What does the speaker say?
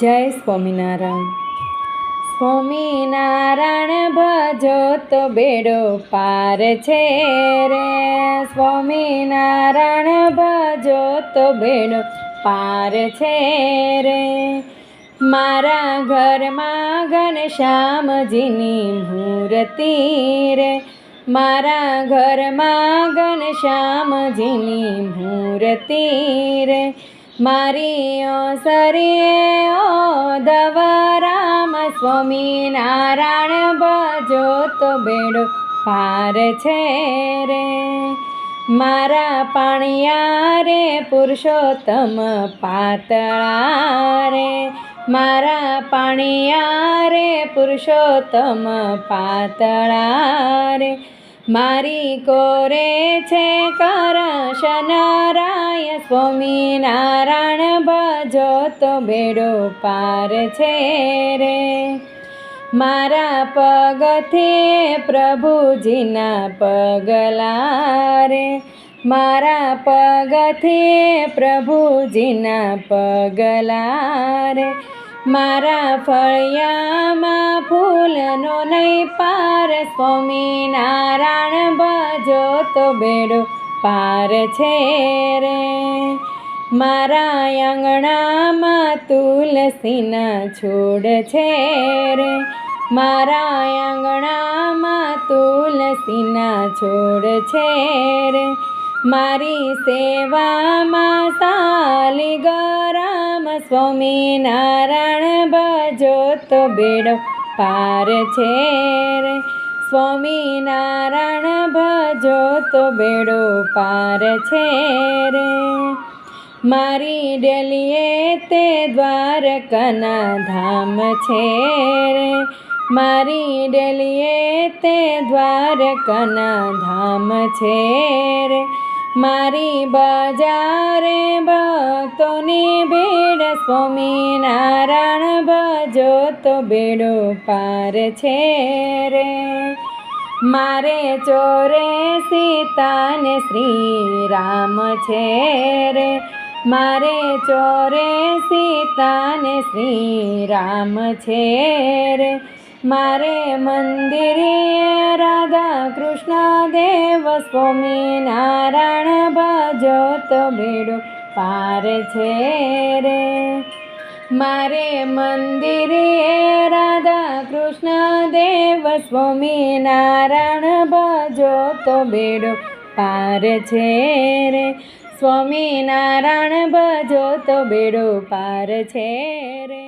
જય સ્વામિનારાયણ. સ્વામિનારાયણ ભજો તો બેડો પાર છે રે. સ્વામિનારાયણ ભજો તો બેડો પાર છે રે. મારા ઘરમાં ઘનશ્યામજીની મૂર્તિ રે. મારા ઘરમાં ઘનશ્યામજીની મૂર્તિ રે. મારી ઓસરીએ ઓ દવરામ સ્વામિનારાયણ ભજો તો બેડો પાર છે રે. મારા પાણિયા રે પુરુષોત્તમ પાતળા રે. મારા પાણિયા રે પુરુષોત્તમ પાતળા રે. મારી કોરે છે કરશનરાય સ્વામિનારાયણ ભજો તો બેડો પાર છે રે. મારા પગથી પ્રભુજીના પગલા રે મારા પગથી પ્રભુજીના પગલા રે મારા ફળિયામાં ફૂલનો નહીં પાર સ્વામિનારાયણ ભજો તો બેડો પાર છે રે. મારા આંગણામાં તુલસીના છોડ છે રે. મારા આંગણામાં તુલસીના છોડ છે રે. મારી સેવામાં સાલી ગરામ સ્વામિનારાયણ ભજો તો બેડો પાર છે રે. સ્વામિનારાયણ ભજો તો બેડો પાર છે રે. મારી ડેલીએ તે દ્વારકાના ધામ છે રે. મારી ડેલીએ તે દ્વારકાના ધામ છે રે. મારી બજારે ભક્તોની ભીડ સ્વામિનારાયણ ભજો તો બેડો પાર છે રે. મારે ચોરે સીતાને શ્રી રામ છે રે. મારે ચોરે સીતાને શ્રી રામ છે રે. મારે મંદિરે રાધા કૃષ્ણ દેવ સ્વામિનારાયણ ભજો તો બેડો પાર છે રે. મારે મંદિરે રાધા કૃષ્ણ દેવ સ્વામિનારાયણ ભજો તો બેડો પાર છે રે. સ્વામિનારાયણ ભજો તો બેડો પાર છે રે.